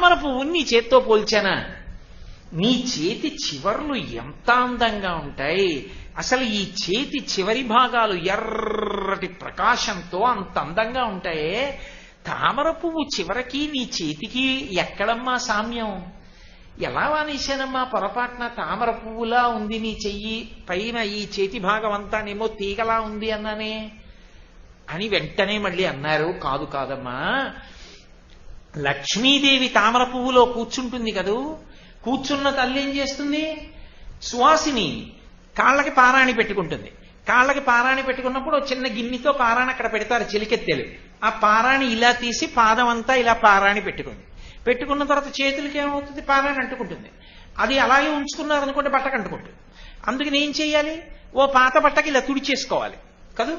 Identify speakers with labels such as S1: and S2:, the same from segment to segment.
S1: తామర పువ్వుని నీ చేత్తో పోల్చానా? నీ చేతి చివర్లు ఎంత అందంగా ఉంటాయి. అసలు ఈ చేతి చివరి భాగాలు ఎర్రటి ప్రకాశంతో అంత అందంగా ఉంటాయే. తామర పువ్వు చివరికి నీ చేతికి ఎక్కడమ్మా సామ్యం? ఎలా వానేశానమ్మా పొరపాటున తామర పువ్వులా ఉంది నీ చెయ్యి? పైన ఈ చేతి భాగం అంతానేమో తీగలా ఉంది అన్నానే. అని వెంటనే మళ్ళీ అన్నారు. కాదు కాదమ్మా. లక్ష్మీదేవి తామర పువ్వులో కూర్చుంటుంది కదూ? కూర్చున్న తల్లి ఏం చేస్తుంది? సువాసిని కాళ్ళకి పారాణి పెట్టుకుంటుంది. కాళ్ళకి పారాణి పెట్టుకున్నప్పుడు చిన్న గిన్నెతో పారాణి అక్కడ పెడతారు చిలికెత్తెలు. ఆ పారాణి ఇలా తీసి పాదం అంతా ఇలా పారాణి పెట్టుకుంది. పెట్టుకున్న తర్వాత చేతులకి ఏమవుతుంది? పారాణి అంటుకుంటుంది. అది అలాగే ఉంచుకున్నారు అనుకుంటే బట్టకు అంటుకుంటుంది. అందుకని ఏం చేయాలి? ఓ పాత బట్టకి ఇలా తుడిచేసుకోవాలి. కదూ?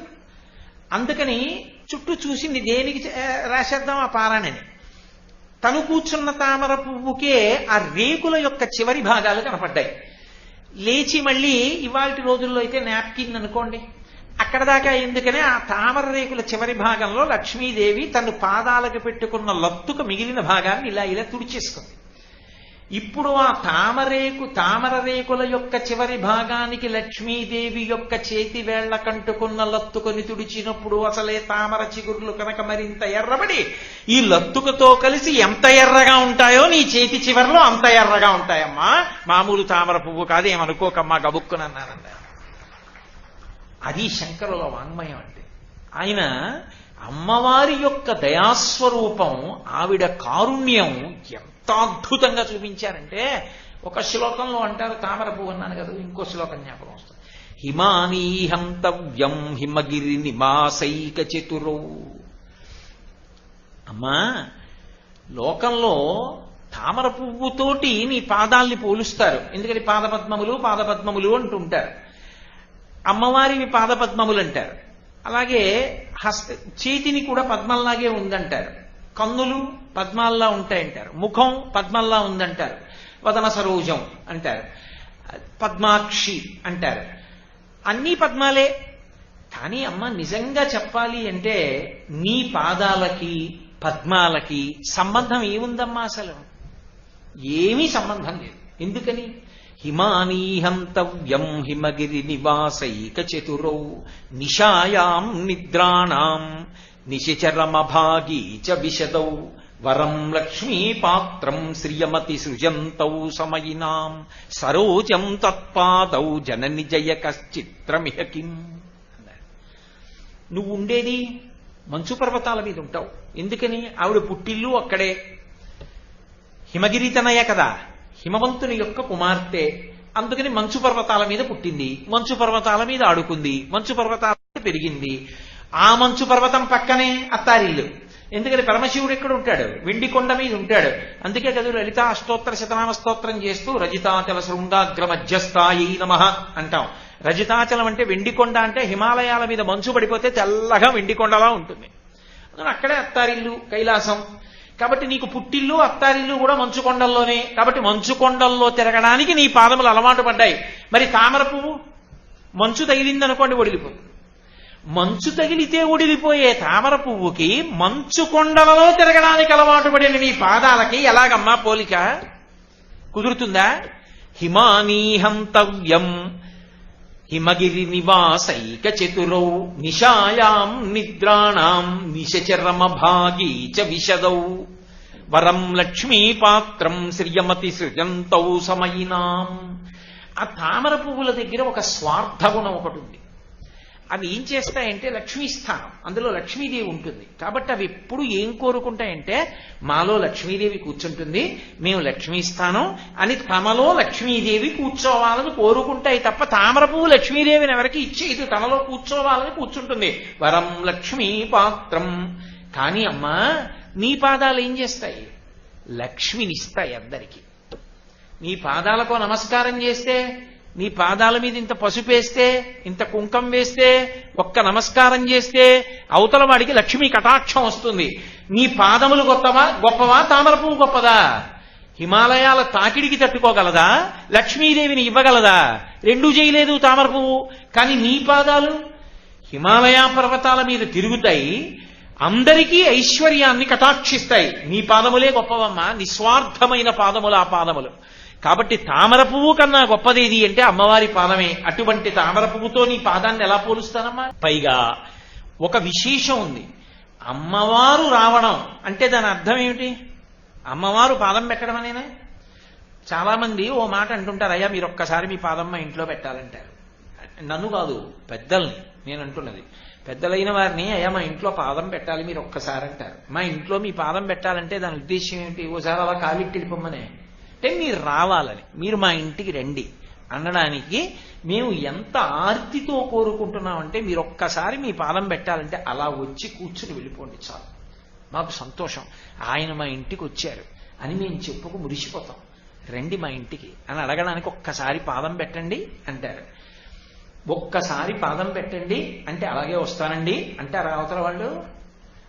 S1: అందుకని చుట్టూ చూసింది దేనికి రాసేద్దాం ఆ పారాణిని? తను కూర్చున్న తామర పువ్వుకే ఆ రేకుల యొక్క చివరి భాగాలు కనపడ్డాయి. లేచి మళ్ళీ ఇవాళ రోజుల్లో అయితే నాప్కిన్ అనుకోండి. అక్కడ దాకా ఎందుకనే ఆ తామర రేకుల చివరి భాగంలో లక్ష్మీదేవి తను పాదాలకు పెట్టుకున్న లత్తుకు మిగిలిన భాగాన్ని ఇలా ఇలా తుడిచేసుకుంది. ఇప్పుడు ఆ తామరేకు తామర రేకుల యొక్క చివరి భాగానికి లక్ష్మీదేవి యొక్క చేతి వేళ్ళ కంటుకున్న లత్తుకొని తుడిచినప్పుడు అసలే తామర చిగుర్లు కనుక మరింత ఎర్రబడి ఈ లత్తుకతో కలిసి ఎంత ఎర్రగా ఉంటాయో నీ చేతి చివరిలో అంత ఎర్రగా ఉంటాయమ్మా. మామూలు తామర పువ్వు కాదేమనుకోకమ్మా గబుక్కునన్నానండి అది శంకరుల వాంగ్మయం అంటే. ఆయన అమ్మవారి యొక్క దయాస్వరూపం ఆవిడ కారుణ్యం ఎంత అద్భుతంగా చూపించారంటే ఒక శ్లోకంలో అంటారు తామర పువ్వు అన్నాను కదా ఇంకో శ్లోకం జ్ఞాపకం వస్తుంది. హిమానీ హంతవ్యం హిమగిరి నివాసైక చతురౌ. అమ్మా లోకంలో తామర పువ్వుతోటి నీ పాదాల్ని పోలుస్తారు. ఎందుకని పాదపద్మములు పాదపద్మములు అంటుంటారు. అమ్మవారిని పాదపద్మములు అంటారు అలాగే హస్త చేతిని కూడా పద్మంలాగే ఉందంటారు. కన్నులు పద్మాల్లా ఉంటాయంటారు. ముఖం పద్మల్లా ఉందంటారు. వదన సరోజం అంటారు. పద్మాక్షి అంటారు. అన్నీ పద్మాలే. కానీ అమ్మ నిజంగా చెప్పాలి అంటే నీ పాదాలకి పద్మాలకి సంబంధం ఏముందమ్మా అసలు? ఏమీ సంబంధం లేదు. ఎందుకని? హిమానీహంతవ్యం హిమగిరి నివాసైక చతురౌ నిశాయాం నిద్రాణం నిశిచరమభాగీ చ విశదౌ. వరం లక్ష్మీపాత్రం శ్రియమతి సృజంతౌ సమయినాం. సరోజం తత్పాదౌ జనని జయ కశ్చిత్రమిహ కిం. నువ్వు ఉండేది మంచు పర్వతాల మీద ఉంటావు. ఎందుకని? ఆవిడ పుట్టిల్లు అక్కడే. హిమగిరితనయ కదా. హిమవంతుని యొక్క కుమార్తె. అందుకని మంచు పర్వతాల మీద పుట్టింది. మంచు పర్వతాల మీద ఆడుకుంది. మంచు పర్వతాల మీద పెరిగింది. ఆ మంచు పర్వతం పక్కనే అత్తారిల్లు. ఎందుకని పరమశివుడు ఎక్కడ ఉంటాడు? వెండి కొండ మీద ఉంటాడు. అందుకే కదా లలిత అష్టోత్తర శతనామ స్తోత్రం చేస్తూ రజితాచల శృంగాగ్రమధ్యస్థాయి నమ అంటాం. రజితాచలం అంటే వెండి కొండ అంటే హిమాలయాల మీద మంచు పడిపోతే తెల్లగా వెండి కొండలా ఉంటుంది. అక్కడే అత్తారిల్లు కైలాసం. కాబట్టి నీకు పుట్టిల్లు అత్తారిల్లు కూడా మంచు కొండల్లోనే. కాబట్టి మంచు కొండల్లో తిరగడానికి నీ పాదములు అలవాటు పడ్డాయి. మరి తామర పువ్వు? మంచు తగిలిందనుకోండి వడిలిపోతుంది మంచు తగిలితే ఒడిలిపోయే తామర పువ్వుకి మంచు కొండలలో తిరగడానికి అలవాటు పడిన నీ పాదాలకి ఎలాగమ్మా పోలిక? కుదురుతుందా? హిమానీహంతవ్యం హిమగిరి నివాసైక చతురౌ నిశాయాం నిద్రాణాం నిశచరమభాగీ చ విశదౌ వరం లక్ష్మీపాత్రం శ్రియమతి సృజంతౌ సమయినాం. ఆ తామర పువ్వుల దగ్గర ఒక స్వార్థగుణం ఒకటి ఉంది అవి ఏం చేస్తాయంటే లక్ష్మీస్థానం అందులో లక్ష్మీదేవి ఉంటుంది. కాబట్టి అవి ఎప్పుడు ఏం కోరుకుంటాయంటే మాలో లక్ష్మీదేవి కూర్చుంటుంది మేము లక్ష్మీస్థానం అని తమలో లక్ష్మీదేవి కూర్చోవాలని కోరుకుంటాయి తప్ప తామర పువ్వు లక్ష్మీదేవిని ఎవరికి ఇచ్చేది తనలో కూర్చోవాలని కూర్చుంటుంది. వరం లక్ష్మీ పాత్రం. కానీ అమ్మా నీ పాదాలు ఏం చేస్తాయి? లక్ష్మినిస్తాయి అందరికీ. నీ పాదాలకు నమస్కారం చేస్తే నీ పాదాల మీద ఇంత పసుపేస్తే ఇంత కుంకం వేస్తే ఒక్క నమస్కారం చేస్తే అవతల వాడికి లక్ష్మీ కటాక్షం వస్తుంది. నీ పాదములు గొప్పవా? గొప్పవా? తామర పువ్వు గొప్పదా? హిమాలయాల తాకిడికి తట్టుకోగలదా? లక్ష్మీదేవిని ఇవ్వగలదా? రెండూ చేయలేదు తామర పువ్వు. కానీ నీ పాదాలు హిమాలయ పర్వతాల మీద తిరుగుతాయి. అందరికీ ఐశ్వర్యాన్ని కటాక్షిస్తాయి. నీ పాదములే గొప్పవమ్మా. నిస్వార్థమైన పాదములు ఆ పాదములు. కాబట్టి తామర పువ్వు కన్నా గొప్పదేది అంటే అమ్మవారి పాదమే. అటువంటి తామర పువ్వుతో నీ పాదాన్ని ఎలా పోలుస్తానమ్మా? పైగా ఒక విశేషం ఉంది. అమ్మవారు రావడం అంటే దాని అర్థం ఏమిటి? అమ్మవారు పాదం పెట్టడం అనేనా? చాలా మంది ఓ మాట అంటుంటారు అయ్యా మీరు ఒక్కసారి మీ పాదం మా ఇంట్లో పెట్టాలంటారు. నన్ను కాదు పెద్దల్ని. నేను అంటున్నది పెద్దలైన వారిని అయ్యా మా ఇంట్లో పాదం పెట్టాలి మీరు ఒక్కసారి అంటారు మా ఇంట్లో మీ పాదం పెట్టాలంటే దాని ఉద్దేశం ఏంటి ఓసారి అలా కాలిట్టి వెళ్ళిపోమ్మనే అంటే మీరు రావాలని. మీరు మా ఇంటికి రండి. అనడానికి మేము ఎంత ఆర్తితో కోరుకుంటున్నామంటే మీరు ఒక్కసారి మీ పాదం పెట్టాలంటే అలా వచ్చి కూర్చుని వెళ్ళిపోండి చాలు. మాకు సంతోషం. ఆయన మా ఇంటికి వచ్చారు అని మేము చెప్పుకు మురిసిపోతాం. రండి మా ఇంటికి అని అడగడానికి ఒక్కసారి పాదం పెట్టండి అంటారు. ఒక్కసారి పాదం పెట్టండి అంటే అలాగే వస్తానండి అంటారు అవతల వాళ్ళు.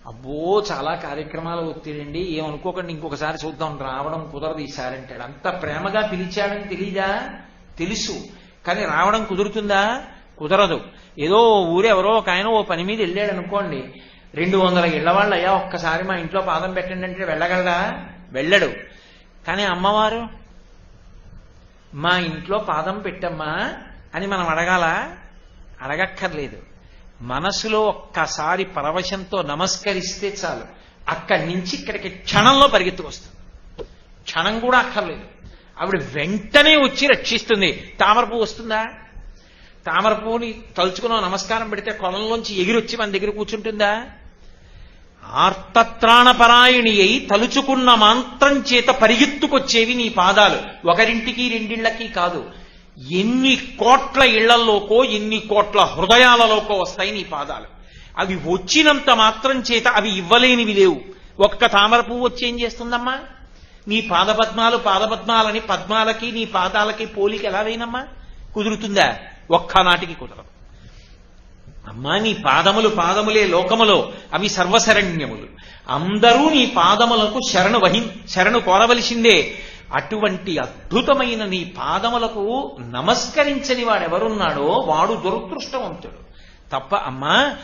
S1: అబ్బో చాలా కార్యక్రమాలు ఒత్తిడండి. ఏమనుకోకండి ఇంకొకసారి చూద్దాం. రావడం కుదరదు ఈసారి అంటాడు. అంత ప్రేమగా పిలిచాడని తెలీదా? తెలుసు. కానీ రావడం కుదురుతుందా? కుదరదు. ఏదో ఊరెవరో ఒక ఆయన ఓ పని మీద వెళ్ళాడు అనుకోండి రెండు వందల ఇళ్ళ వాళ్ళు అయ్యా ఒక్కసారి మా ఇంట్లో పాదం పెట్టండి అంటే వెళ్ళగలదా వెళ్ళడు. కానీ అమ్మవారు మా ఇంట్లో పాదం పెట్టమ్మా అని మనం అడగాల? అడగక్కర్లేదు. మనసులో ఒక్కసారి పరవశంతో నమస్కరిస్తే చాలు. అక్కడి నుంచి ఇక్కడికి క్షణంలో పరిగెత్తుకొస్తుంది క్షణం కూడా అక్కర్లేదు. ఆవిడ వెంటనే వచ్చి రక్షిస్తుంది. తామరపు వస్తుందా? తామరపువుని తలుచుకున్న నమస్కారం పెడితే కొలంలోంచి ఎగిరొచ్చి మన దగ్గర కూర్చుంటుందా? ఆర్తత్రాణపరాయణి అయి తలుచుకున్న మాంత్రం చేత పరిగెత్తుకొచ్చేవి నీ పాదాలు. ఒకరింటికి రెండిళ్ళకి కాదు. ఎన్ని కోట్ల ఇళ్ళలోకో ఎన్ని కోట్ల హృదయాలలోకో వస్తాయి నీ పాదాలు. అవి వచ్చినంత మాత్రం చేత అవి ఇవ్వలేనివి లేవు. ఒక్క తామర పువ్వు వచ్చి ఏం చేస్తుందమ్మా? నీ పాదపద్మాలు పాదపద్మాలని పద్మాలకి నీ పాదాలకి పోలిక ఎలా వేయనమ్మా కుదురుతుందా? ఒక్కనాటికి కుదరదు. అమ్మా నీ పాదములు పాదములే లోకములో అవి సర్వశరణ్యములు. అందరూ నీ పాదములకు శరణు వహి శరణు కోరవలసిందే. అటువంటి అద్భుతమైన నీ పాదములకు నమస్కరించని వాడెవరున్నాడో వాడు దురదృష్టవంతుడు. తప్ప అమ్మా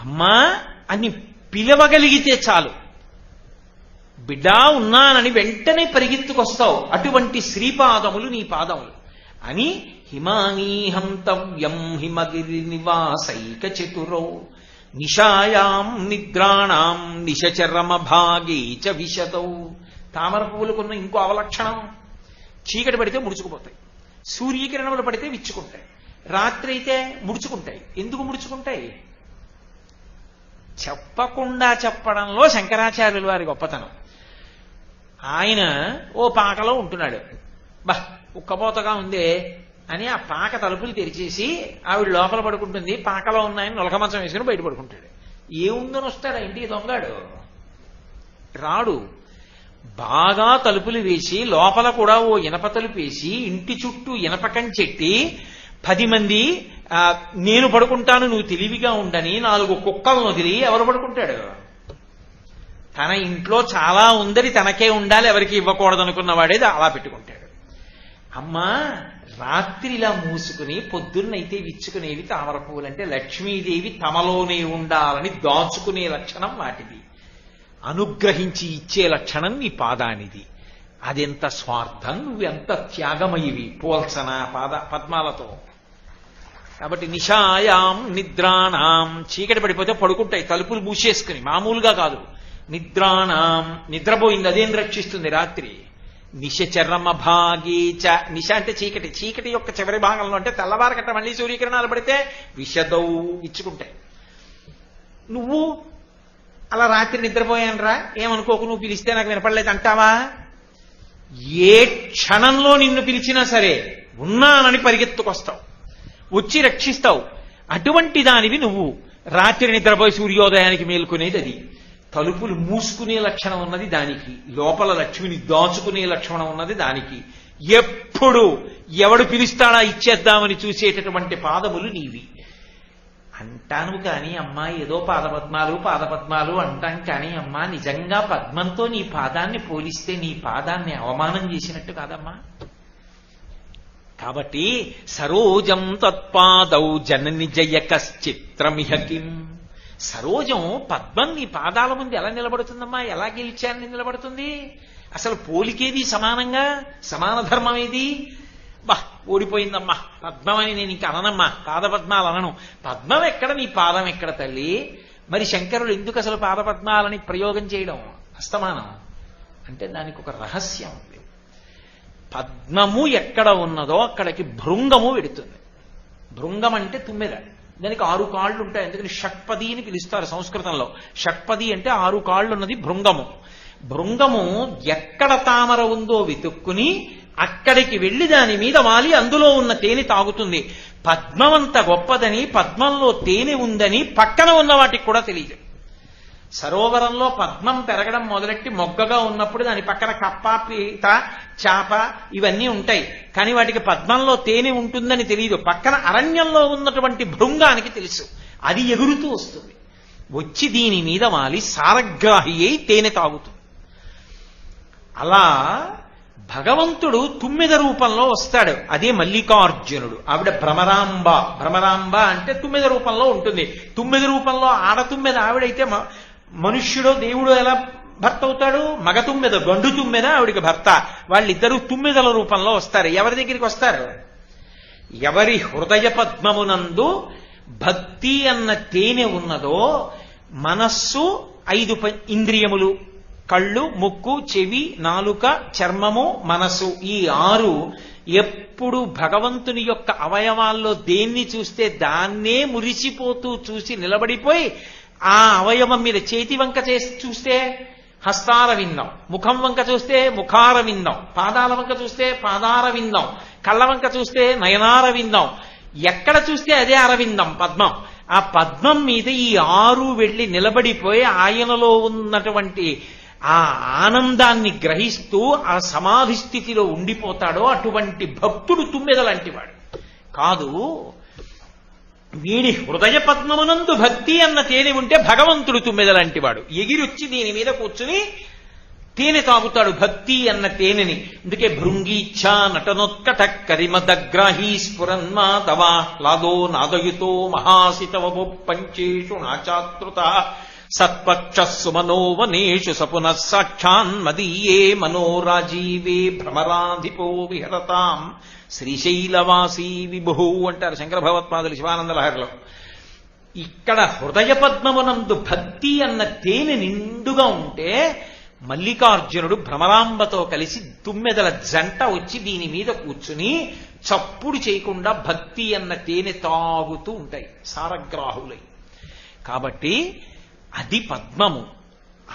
S1: అమ్మా అని పిలవగలిగితే చాలు. బిడ్డా ఉన్నానని వెంటనే పరిగెత్తుకొస్తావు. అటువంటి శ్రీపాదములు నీ పాదములు. అని హిమానీహంతవ్యం హిమగిరి నివాసైక చతురో. నిషాయాం నిద్రాణాం నిశచరమ భాగే చ విశతౌ. తామర పువ్వులకున్న ఇంకో అవలక్షణం చీకటి పడితే ముడుచుకుపోతాయి. సూర్యకిరణములు పడితే విచ్చుకుంటాయి. రాత్రి అయితే ముడుచుకుంటాయి. ఎందుకు ముడుచుకుంటాయి? చెప్పకుండా చెప్పడంలో శంకరాచార్యుల వారి గొప్పతనం. ఆయన ఓ పాకలో ఉంటున్నాడు. బా ఉక్కపోతగా ఉందే అని ఆ పాక తలుపులు తెరిచేసి ఆవిడ లోపల పడుకుంటుంది. పాకలో ఉన్నాయని నొలక మంచం వేసుకుని బయట పడుకుంటాడు. ఏముందని వస్తాడు ఇంటికి దొంగడు రాడు. బాగా తలుపులు వేసి లోపల కూడా ఓ ఇనప తలుపు వేసి ఇంటి చుట్టూ ఇనప కంచెట్టి పది మంది నేను పడుకుంటాను నువ్వు తెలివిగా ఉండని నాలుగు కుక్కలను వదిలి ఎవరు పడుకుంటాడు? తన ఇంట్లో చాలా ఉందని తనకే ఉండాలి ఎవరికి ఇవ్వకూడదు అనుకున్నవాడే అలా పెట్టుకుంటాడు. అమ్మా రాత్రి ఇలా మూసుకుని పొద్దున్నైతే విచ్చుకునేవి తామర పువ్వులంటే లక్ష్మీదేవి తమలోనే ఉండాలని దాచుకునే లక్షణం వాటిది. అనుగ్రహించి ఇచ్చే లక్షణం నీ పాదానిది. అదెంత స్వార్థం నువ్వెంత త్యాగమయివి పోల్సన పాద పద్మాలతో. కాబట్టి నిషాయాం నిద్రాణం చీకటి పడిపోతే పడుకుంటాయి తలుపులు మూసేసుకుని మామూలుగా కాదు. నిద్రాణాం నిద్రపోయింది అదేం రక్షిస్తుంది రాత్రి? నిశచరమ భాగీచ నిశ అంటే చీకటి చీకటి యొక్క చివరి భాగంలో అంటే తెల్లవారకట్ట మళ్ళీ సూర్యకిరణాలు పడితే విషదౌ ఇచ్చుకుంటాయి. నువ్వు అలా రాత్రి నిద్రపోయానురా ఏమనుకోకు నువ్వు పిలిస్తే నాకు వినపడలేదు అంటావా? ఏ క్షణంలో నిన్ను పిలిచినా సరే ఉన్నానని పరిగెత్తుకొస్తావు. వచ్చి రక్షిస్తావు. అటువంటి దానివి నువ్వు. రాత్రి నిద్రపోయి సూర్యోదయానికి మేల్కొనేది అది. తలుపులు మూసుకునే లక్షణం ఉన్నది దానికి. లోపల లక్ష్మిని దాచుకునే లక్షణం ఉన్నది దానికి. ఎప్పుడు ఎవడు పిలుస్తాడా ఇచ్చేద్దామని చూసేటటువంటి పాదములు నీవి. అంటాను కానీ అమ్మా ఏదో పాదపద్మాలు పాదపద్మాలు అంటాం కానీ అమ్మా నిజంగా పద్మంతో నీ పాదాన్ని పోలిస్తే నీ పాదాన్ని అవమానం చేసినట్టు కాదమ్మా. కాబట్టి సరోజం తత్పాదౌ జనని జయ కశ్చిత్రమిహ సరోజం పద్మం నీ పాదాల ముందు ఎలా నిలబడుతుందమ్మా? ఎలా గెలిచాన్ని నిలబడుతుంది? అసలు పోలికేది సమానంగా? సమాన ధర్మం ఏది బా ఓడిపోయిందమ్మా పద్మమని నేను ఇంకా అననమ్మా. పాదపద్మాలు అనను. పద్మం ఎక్కడ? నీ పాదం ఎక్కడ తల్లి? మరి శంకరులు ఎందుకు అసలు పాదపద్మాలని ప్రయోగం చేయడం? అస్తమానం. అంటే దానికి ఒక రహస్యం ఉంది. పద్మము ఎక్కడ ఉన్నదో అక్కడికి భృంగము వెడుతుంది. భృంగం అంటే తుమ్మెద దానికి ఆరు కాళ్ళు ఉంటాయి. ఎందుకని షట్పది అని పిలుస్తారు సంస్కృతంలో. షట్పది అంటే ఆరు కాళ్ళు ఉన్నది భృంగము. భృంగము ఎక్కడ తామర ఉందో వెతుక్కుని అక్కడికి వెళ్ళి దాని మీద వాలి అందులో ఉన్న తేనె తాగుతుంది. పద్మమంత గొప్పదని పద్మంలో తేనె ఉందని పక్కన ఉన్న వాటికి కూడా తెలియదు. సరోవరంలో పద్మం పెరగడం మొదలెట్టి మొగ్గగా ఉన్నప్పుడు దాని పక్కన కప్ప పీత చాప ఇవన్నీ ఉంటాయి. కానీ వాటికి పద్మంలో తేనె ఉంటుందని తెలియదు. పక్కన అరణ్యంలో ఉన్నటువంటి భృంగానికి తెలుసు. అది ఎగురుతూ వస్తుంది. వచ్చి దీని మీద వాలి సారగ్రాహి అయి తేనె తాగుతుంది. అలా భగవంతుడు తుమ్మిద రూపంలో వస్తాడు. అదే మల్లికార్జునుడు. ఆవిడ భ్రమరాంబ. భ్రమరాంబ అంటే తుమ్మిద రూపంలో ఉంటుంది. తుమ్మిద రూపంలో ఆడతుమ్మెద ఆవిడైతే మ- మనుష్యుడో దేవుడు ఎలా భర్త అవుతాడు? మగ తుమ్మెద గండు తుమ్మెద ఆవిడికి భర్త. వాళ్ళిద్దరూ తుమ్మెదల రూపంలో వస్తారు. ఎవరి దగ్గరికి వస్తారు? ఎవరి హృదయ పద్మమునందు భక్తి అన్న తేనె ఉన్నదో మనస్సు ఐదు ఇంద్రియములు. కళ్ళు ముక్కు చెవి నాలుక చర్మము మనసు ఈ ఆరు ఎప్పుడు భగవంతుని యొక్క అవయవాల్లో దేన్ని చూస్తే దాన్నే మురిసిపోతూ చూసి నిలబడిపోయి ఆ అవయవం మీద చేతి వంక చేసి చూస్తే హస్తార విందాం ముఖం వంక చూస్తే ముఖార విందాం పాదాల వంక చూస్తే పాదార విందాం కళ్ళ వంక చూస్తే నయనార విందాం ఎక్కడ చూస్తే అదే అరవిందం పద్మం. ఆ పద్మం మీద ఈ ఆరు వెళ్ళి నిలబడిపోయి ఆయనలో ఉన్నటువంటి ఆ ఆనందాన్ని గ్రహిస్తూ ఆ సమాధి స్థితిలో ఉండిపోతాడో అటువంటి భక్తుడు తుమ్మెదలాంటి వాడు కాదు వీడి హృదయ పద్మమునందు భక్తి అన్న తేనె ఉంటే భగవంతుడు తుమ్మెదలాంటి వాడు ఎగిరొచ్చి దీని మీద కూర్చుని తేనె తాగుతాడు భక్తి అన్న తేనెని. అందుకే భృంగీచ్ఛా నటనోత్కట కరిమదగ్రాహీ స్ఫురన్మాధవా లాదో నాదయుతో మహాసితవో పంచేషు నాచాతృత సత్పక్ష సుమనోవనేషు సపునః సాక్షాన్మదీయే మనోరాజీవే భ్రమరాధిపో విహరతాం. శ్రీశైలవాసీ విభు అంటారు శంకర భగవత్పాదులు శివానంద లహరిలో ఇక్కడ హృదయ పద్మమునందు భక్తి అన్న తేనె నిండుగా ఉంటే మల్లికార్జునుడు భ్రమరాంబతో కలిసి తుమ్మెదల జంట వచ్చి దీని మీద కూర్చుని చప్పుడు చేయకుండా భక్తి అన్న తేనె తాగుతూ ఉంటాయి సారగ్రాహులై. కాబట్టి అది పద్మము.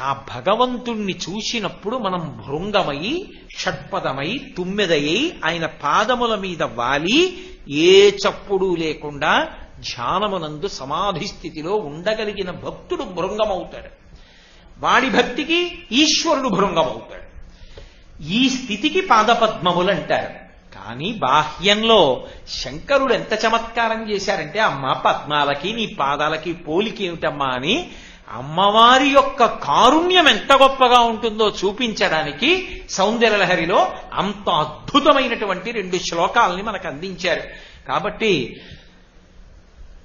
S1: ఆ భగవంతుణ్ణి చూసినప్పుడు మనం భృంగమై షట్పదమై తుమ్మెదయ్యి ఆయన పాదముల మీద వాలి ఏ చప్పుడు లేకుండా ధ్యానమునందు సమాధి స్థితిలో ఉండగలిగిన భక్తుడు భృంగమవుతాడు. వాడి భక్తికి ఈశ్వరుడు భృంగమవుతాడు. ఈ స్థితికి పాదపద్మములంటారు. కానీ బాహ్యంలో శంకరుడు ఎంత చమత్కారం చేశారంటే అమ్మ పద్మాలకి నీ పాదాలకి పోలికి ఏమిటమ్మా అని అమ్మవారి యొక్క కారుణ్యం ఎంత గొప్పగా ఉంటుందో చూపించడానికి సౌందర్యలహరిలో అంత అద్భుతమైనటువంటి రెండు శ్లోకాలని మనకు అందించారు. కాబట్టి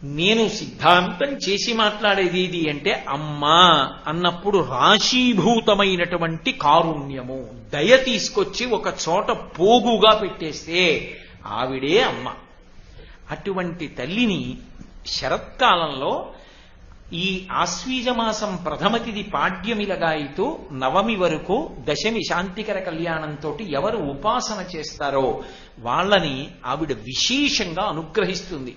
S1: నేను సిద్ధాంతం చేసి మాట్లాడేది ఇది అంటే అమ్మా అన్నప్పుడు రాశీభూతమైనటువంటి కారుణ్యము. దయ తీసుకొచ్చి ఒక చోట పోగుగా పెట్టేస్తే ఆవిడే అమ్మ. అటువంటి తల్లిని శరత్కాలంలో ఈ ఆశ్వీజమాసం ప్రథమ తిథి పాడ్యమిలగాయితూ నవమి వరకు దశమి శాంతికర కళ్యాణంతో ఎవరు ఉపాసన చేస్తారో వాళ్ళని ఆవిడ విశేషంగా అనుగ్రహిస్తుంది.